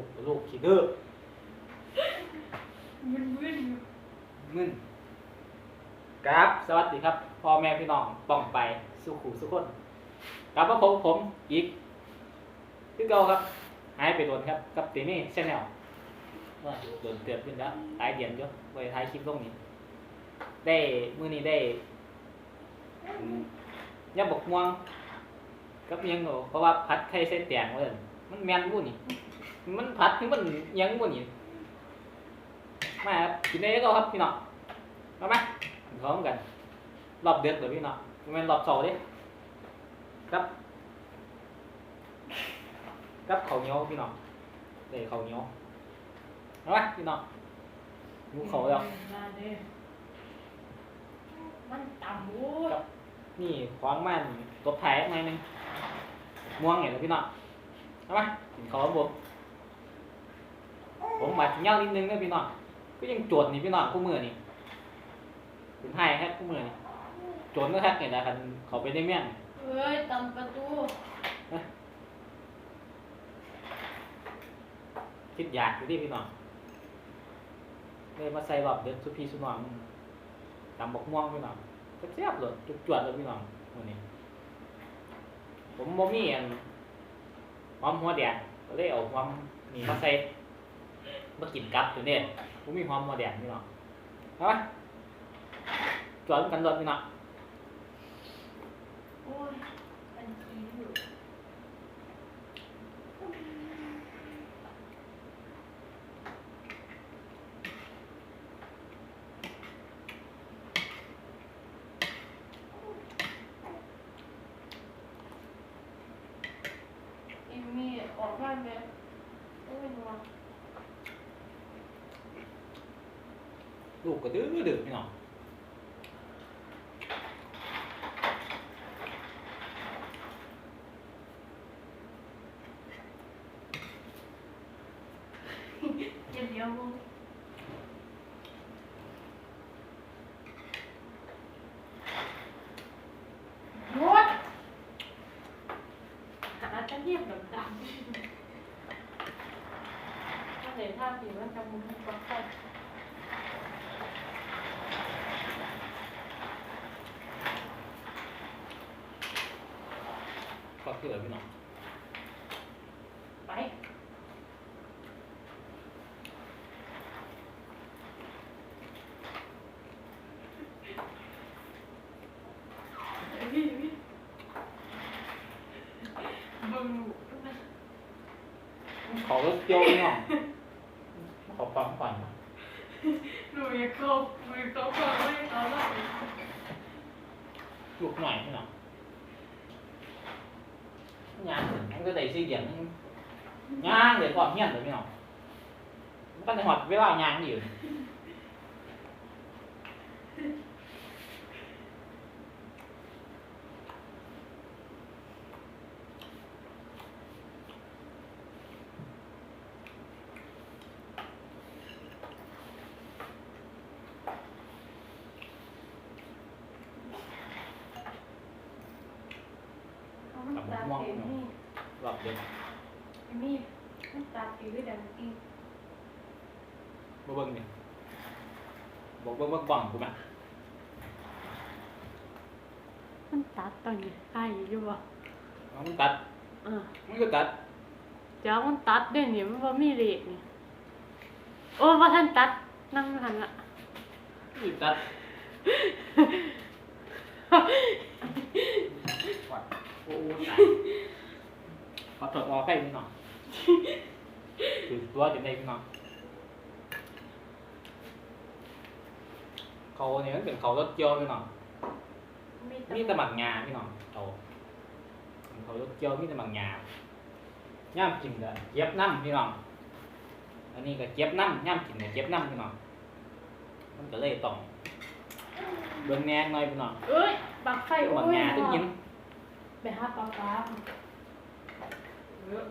ลูกลูกขี้ดื้อมึนมึนอยู่มึนครับ สวัสดีครับ พ่อแม่พี่น้องป้องไปสุขุสุขคนกลับมาพบกับผมอีกคือเก่าครับ หายไปโดนครับ กับตีนี่ชแนลว่าโดนเตือนขึ้นแล้วหลายเดือนเยอะไปท้ายคลิปตรงนี้ ได้มื้อนี้ได้อืมยำบกม่วงกับอิหยังโหเพราะว่าพัดไข่ใส่แตงเว้ยมันแม่นบุนี่ มันพัดที่มันอิหยังบุนี่มาครับกินได้ก็ครับพี่น้องมาไหมพร้อมกัน รอบเดือดเดี๋ยวพี่น้องมันเป็นรอบเสาร์ดิครับครับเขาวเหนียวพี่น้องได้เขาวเหนียวเอาไหมพี่น้องยุเขาแล้วมาเด้อมันต่ำโว้ยนี่ขวางมันตบแผลหน่อยหนึงม่วงเห็นแล้วพี่น้องเอามากินข้าวครับ ผมผมมาถึงยาวนิดนึงนะพี่น้องก็ยังโจดนี่พี่น้องคู่มือนี่เป็นไห้แค่คู่มือนี่โจดก็แค่เนี่ยนะคันเขาไปได้เมี่ยงเอ้ยต่ำประตูคิดอยากอยู่ดิพี่น้องเลยมาใส่รอบเด็ดสุพีสุนองตำบกม่วงพี่น้องแซ่บๆเลยจุดจวดๆเลยพี่น้องวันนี้ ผมบ่มีอันหอมหัวแดงก็เลยเอาหอมนี่มาใส่ มากินกับตัวนี้ผมมีความโมเดงพี่น้องเอาไหมจอดกันรถนี่เนาะโอ้ยอันขี้อยู่อีมีออกมาแบบโอ้ยนัว ลูกก็ดื้อดื้อพี่น้องเดี๋ยวเดี๋ยวมึงหมดหาตะเกียบดถ้าเห็นท่าผีว่าจะมุนก็ค่อย เก็คือพี่น้องไปขอรถเกี่ยวพี่น้องเขาปั๊มฝัน หนูอยากเข้าหนูอยากเข้าก่อนไม่เอาละ ลูกหน่อยพี่น้องย่างมันก็ได้สี่เดียนย่างเดี๋ยวก่อนเงี้ยเลยพี่น้อง มันก็ในหอดเวลาย่างอยู่ เอามันตาเต็มนี่ รอบเดียว นี่มันตาตีด้วยดังอีก มาเบิ้งนี่บอกเบิ้งเบิ้งบังกูไหม มัน ตัดตอนนี้ไอ้อยู่บ่เอามันตัด อ่ามันก็ตัดจ้ามันตัดเด้นี่มันบ่มีเลขนี่โอ้ว่าท่านตัดนั่งหันละ มันก็ตัดวัดโอ้ตายขอถอดออกให้พี่น้องถือตัวจะได้พี่น้องเขาเนี่ยมันเป็นเขารถเกี่ยวพี่น้อง มีแต่หมักงาพี่น้องเอาเขารถเกี่ยวมีแต่หมักงาย่ามกินก็เก็บน้ำพี่น้องอันนี้ก็เก็บน้ำย่ามกินก็เก็บน้ำพี่น้องมันก็เลยต้องเบิ่งแหนงหน่อยพี่น้องเอ้ยปักไฟหมักงาทุกยินไปหาปลาปลาเออ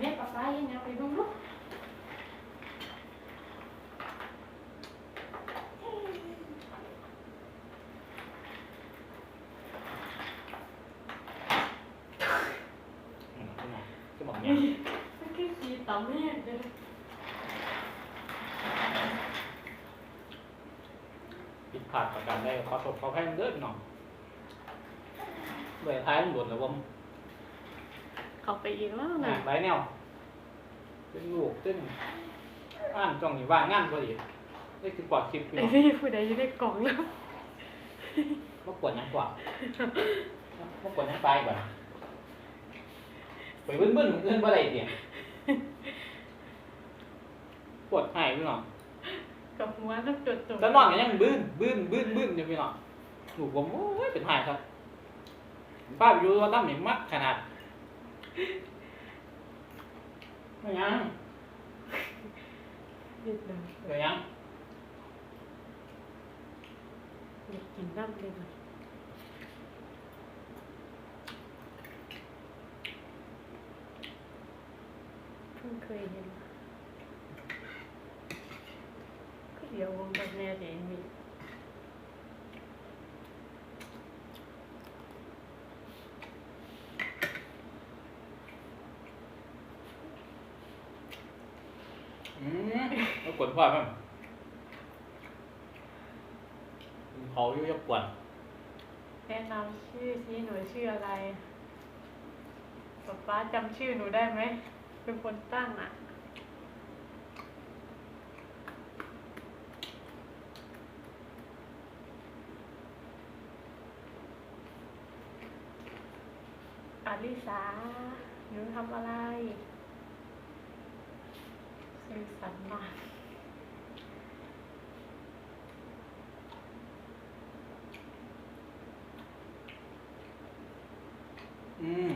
เรียกปลาปลายังไงไปดูลูกอืมพี่น้องคือหมัก ปิดพลาดประกันได้ขอโทษขอแพ้เด้อหน่องเลยท้ายมันบนแล้วว่เขาไปอีกแล้วนะไรเนี่วเป็นลูกเป็นอ่านจ้องอยู่ว่างงานพอดีนี่คือกวาดคลิปไอ้องพี่ผู้ใดจะได้กล่องแล้ว มากวดหยังกวาดมากวดหยังตายก่อนไปเบึ้นเบิ้นเงินเมื่อได้เนี่ย ปวดหายพี่น้องกับหัวน้ำจุดตุ่มแต่นอนก็ยังบึ้นบึ้นบึ้นบึ้นอยู่พี่น้องลูกผมโอ้ยเป็นหายครับป้าไปอยู่ว่าตั้มเห็นมักขนาดไม่ยังนิดหนึงไม่ยังอยากกินน้ำเลยมันเพิ่งเคยเห็น เดี๋ยววงแบบแน่เดี๋ยวมีอืมแล้วกวนพ่อมั้งเขาอยู่ยับกวนแนะนำชื่อที่หนูชื่ออะไรป๊าป๊าจำชื่อหนูได้ไหม เป็นคนตั้งอะ อาลิสาหนูทำอะไรสื่อสารมาอืม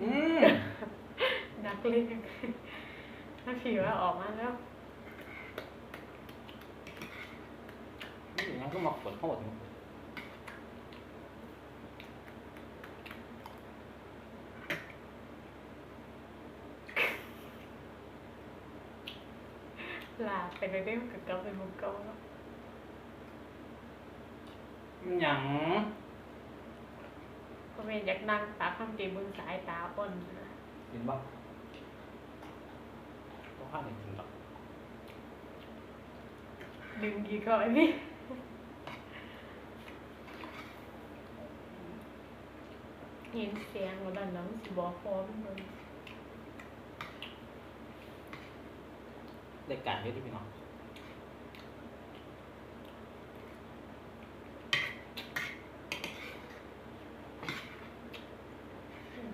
อืม นักเล่นถ้าผีว่าออกมาแล้วนี่ยังก็มากวนเขาหมด ลาไปเลยได้กับเกาเป็นมุกเกาแล้วหยังก็เป็นอยากนั่งตาข้ามตีบึงสายตาอ่อนนะกินบ่ต้องข้างหนึ่งกินหรอกดึงดีก็ไอ้นี่เห็นเสียงแล้วดันน้ำสิบอกพร้อมเลย รายการเยอะที่พี่น้อง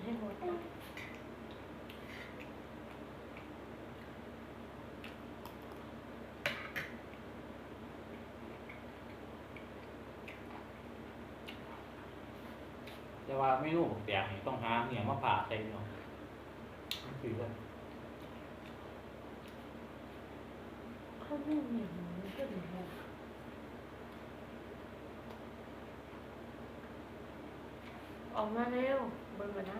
ให้หมดนะแต่ว่าเมนูแบบอย่ต้องหาเนี่ยมาผ่าใส่พี่น้องนี่คือว่า ข้าวนึ่งเนี่ยมันก็ดีนะ ออกมาเร็วเบิ่งมานะ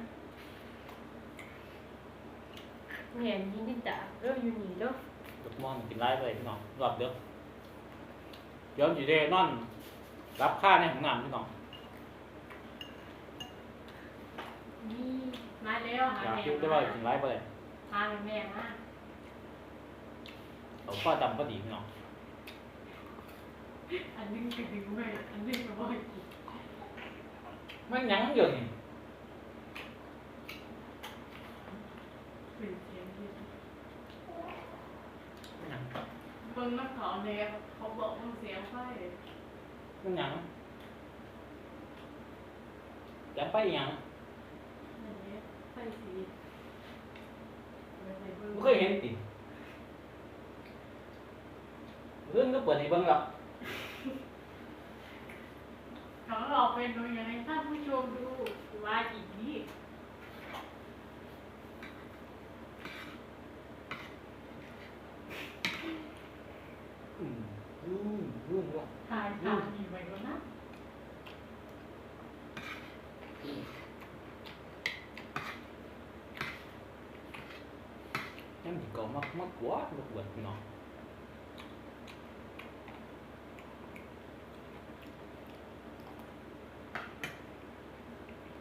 เหนียนยินดีจ้ะเรื่องอยู่นี่เด้อลูกม่อนกินไล่ไปพี่น้องรอบเดียวเดี๋ยวอยู่เดนอนรับค่าในของน้ำพี่น้องนี่มาแล้วหาอยากแม่คิดได้ว่ากินไล่ไปเลยหาแม่มาเอาพ่อจำก็ดีพี่น้องอันนึงคือดึงแม่อันนึงก็บ่อย กินไม่ยั้งเดี๋ยวนี้เป็นเสียงที่ไม่ยั้งเบิ่งนักเขาเนี่ยเขาบอกว่าเสียงไฟไม่ยั้งยั้งไปยังอันนี้ไฟสีไม่เคยเห็นติเรื่องก็เปิดให้เบิ่งหรอก เขาหลอกเป็นโดยยังไงท่านผู้ชมดูว่าอีกนี่อืมอืมอืมด้วยถ่ายทางมีไว้ก็นะ em chỉ có mắc mắc quá được bật nó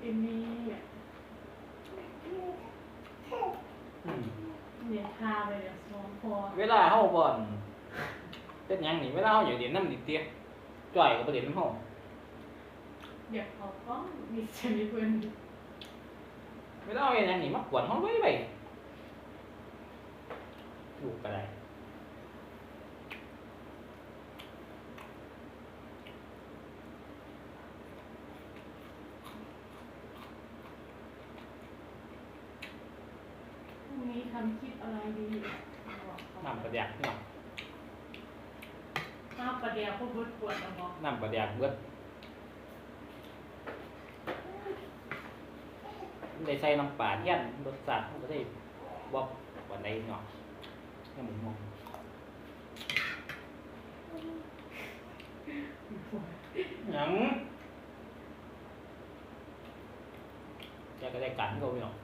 เอ็มมี่ อืม เนี่ยทาไปเนี่ยสองคอเวลาเฮาบ่อนเป็นหยังนี่เวลาเฮาอยู่เด่นน้ำนิดเตี้ยจ่อยก็บ่เด่นน้ำเฮาอยากขอก้องมีชนิดเพื่อนเวลาเฮาเฮ็ดหยังนี่มากวนเฮาไว้ไว้ลูกก็ได้พรุ่งนี้ทำคลิปอะไรดีบอกเขาน้ำประแดกพี่น้องน้ำประเดี๋ยวพวกเบิดปวดนะบอกน้ำประแดกเบิดได้ใส่น้ำปลาเทียนรสชาติมันก็ได้บ่ปานใดเนาะยังหมุนมองหยังแกก็ได้กันก็พี่น้องมันหยั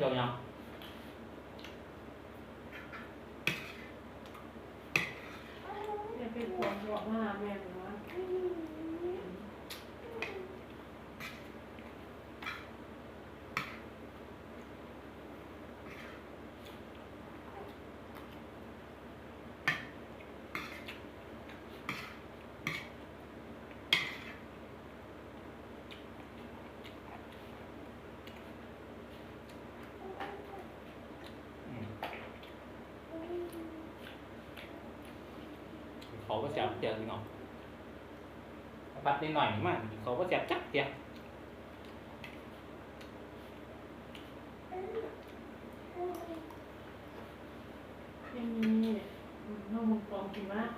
งเดี๋ยวยัง จะเป็นปวดบอกว่าแม่หรือว่า อืมเขา ก็แซ่บเจอพี่น้องปัดนิดหน่อยมากเขาก็แซ่บจักเดียวไม่มีน้องมึงปองกินมาก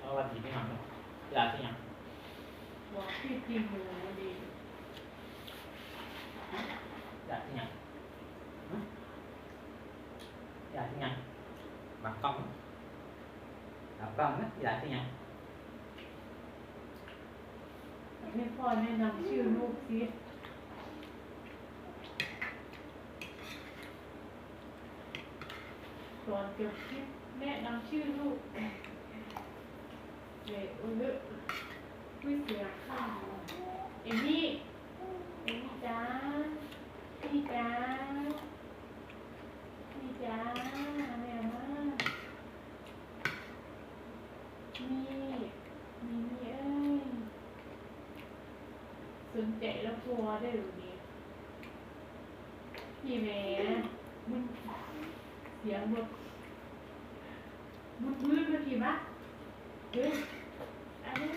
เอาวันดีพี่น้องเนาะอยากที่ยังบอกพี่จริงเลยดี อยากที่หยังฮะอยากที่หยังบักกล้องบักกล้องนะอยากที่หยัง ให้พ่อแนะนำชื่อลูกซิตอนจบคลิปแนะนำชื่อลูกเด็กอุ้ยไม่เสียข้าวเอมี่เอมี่จ้าพี่จ้าพี่จ้าแม่มามีมีมีเอ้ย สน หัวได้หรือนี่พี่แม่มึงเสียงแบบมึงพื้นมาทีมะเฮ้ยอันนี้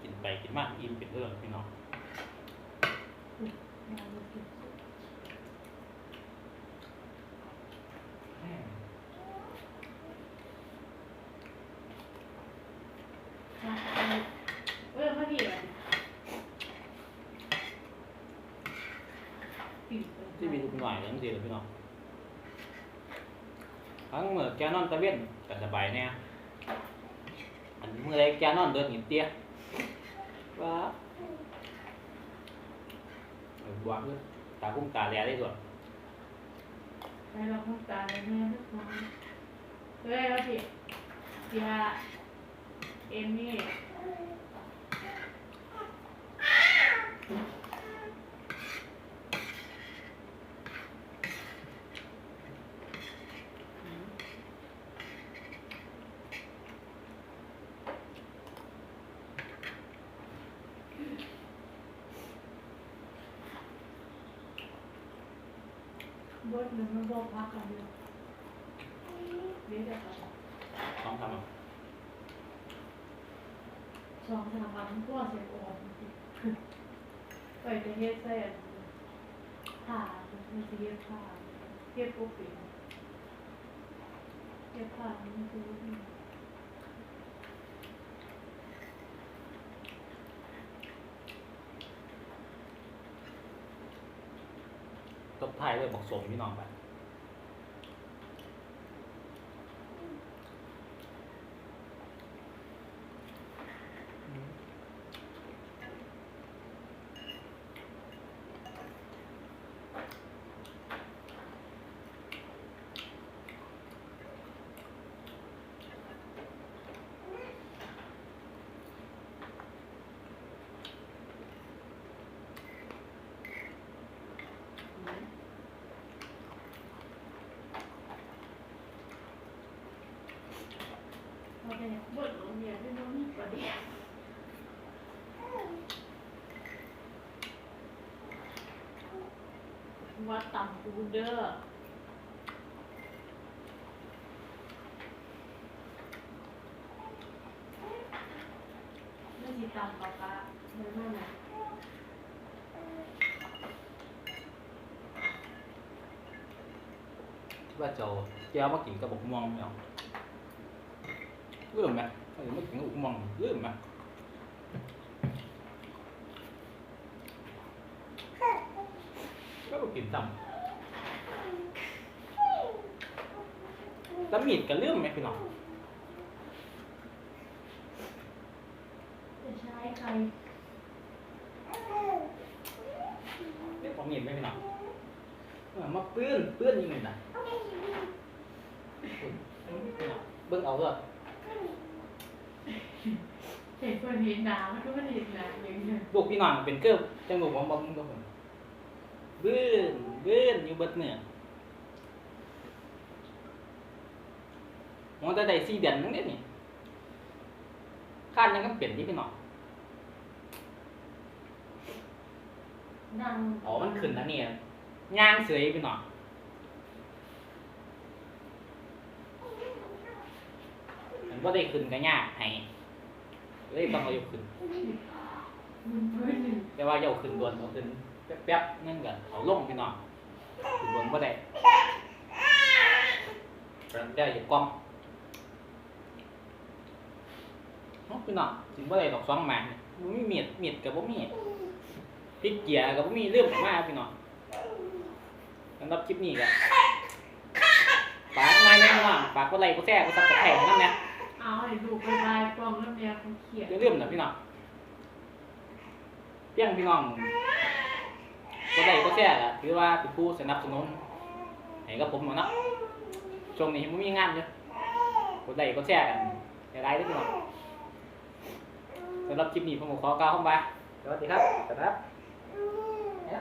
กินไปกินมากอิ่มเป็นเรื่องพี่น้อง มาดูสิ อืม มาเอาเออมาดีเลยปิดไป ที่มีทุกหน่อย ทีเลยพี่น้องทั้งเมื่อแกนอนตะเวนก็สบายแน่อันเมื่อไรแกนอนเดินหินเตี้ยว้าบวกเลยตาคุ้มตาแลได้ส่วนไปเราพูดกันเลยแม่ทุกคนเฮ้ยมาดิเสียเอมมี่ บดหนึ่งมันบอกพักกันเดียวเดี๋ยวจะกลับต้องทำอะสองสามวันก็เสร็จออกไปจะเฮ็ดใส่อันผ้ามันจะเฮ็ดผ้าเฮ็ดปุ๊บเป็นเฮ็ดผ้ามันคือ ตบท้ายด้วยบอกส่งพี่น้องไป บนโรงเรียนไม่ต้องมีประเด็น วัดต่ำปูเด้อไม่สิต่ำปะปะไม่ไม่ไหนว่าเจ้าแก้วมากินกระบกม่วงไม่เอาลืมไหมเออมากินกระบอกม่วงลืมไหมก็กินซ้ำแล้วมีดก็ลืมไหมพี่น้องจะใช้ใครเด็กของมีดไหมพี่น้องมาปื้นปื้นยังไงนะเบิ่งเอาเถอะเห็นคนเห็นหนามันก็ไม่เห็นหนาอย่างเงี้ยลูกพี่น้องเป็นเกิบจังหวะผมบอกมึงก็ผมบื้นบื้นอยู่เบิดเนี่ยมันจะได้สี่เดือนนึงเด้นี่คาดยังก็เปลี่ยนที่พี่น้องนั่งอ๋อมันขึ้นแล้วเนี่ยย่างเสยพี่น้องมันก็ได้ขึ้นก็ยากให้ เลยต้องเอายกขึ้นแต่ว่าเอาขึ้นบนเอาขึ้นแป๊บๆนั่นก็เอาลงพี่น้องขึ้นบนก็ได้ได้อยู่กล้องเนาะพี่น้องถึงบ่ได้ดอกสองหมากเนี่มีเมียดเมียดกับบ่มีพริกเกียกับบ่มีเรื่องออกมาพี่น้องสำหรับคลิปนี้ก็ฝากงานนี้พี่น้องฝากกดไลค์กดแชร์กดซับสไครต์นั่นนะ เอาให้ดูไปลายกล่องแล้วเมียเขาเขียนอย่าลืมนะพี่น้องเพียงพี่น้องกดไลค์กดแชร์ก็ถือว่าเป็นผู้สนับสนุนให้กับผมเนาะช่วงนี้ผมมีงานอยู่กดไลค์กดแชร์กันอย่าได้เด้วยพี่น้องสำหรับคลิปนี้ผมขอกล่าวคำบายสวัสดีครับสวัสดีครับเดี๋ย